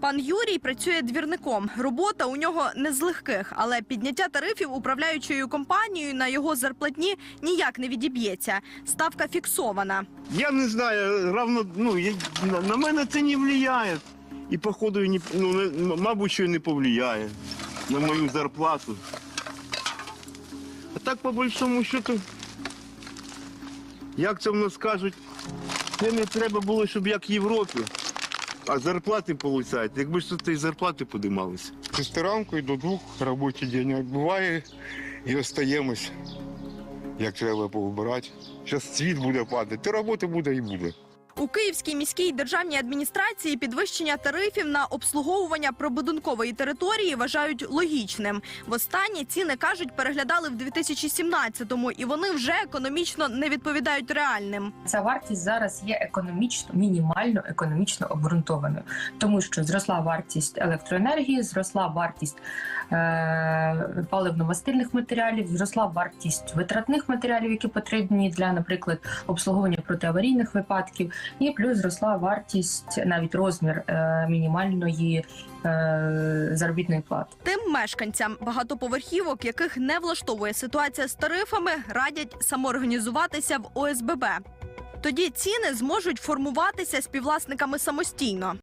Пан Юрій працює двірником. Робота у нього не з легких, але підняття тарифів управляючою компанією на його зарплатні ніяк не відіб'ється. Ставка фіксована. Я не знаю, равно, ну, я, на, мене це не впливає. І, походу, і не, ну, не, мабуть, що не повлияє на мою зарплату. А так, по большому счету, як це в нас кажуть, це не треба було, щоб як в Європі. А зарплати получають. Якби ж тут і зарплати подималися. Шестеранку ранку і до двох робочий день відбуває і остаємось, як треба поубирати. Зараз світ буде падати, то роботи буде і буде. У Київській міській державній адміністрації підвищення тарифів на обслуговування прибудинкової території вважають логічним. Востаннє ціни кажуть, переглядали в 2017-му, і вони вже економічно не відповідають реальним. Ця вартість зараз є економічно, мінімально економічно обґрунтованою, тому що зросла вартість електроенергії, зросла вартість е- паливно-мастильних матеріалів, зросла вартість витратних матеріалів, які потрібні для, наприклад, обслуговування протиаварійних випадків, і плюс зросла вартість, навіть розмір е- мінімальної е- заробітної плати. Тим мешканцям багатоповерхівок, яких не влаштовує ситуація з тарифами, радять самоорганізуватися в ОСББ. Тоді ціни зможуть формуватися співвласниками самостійно.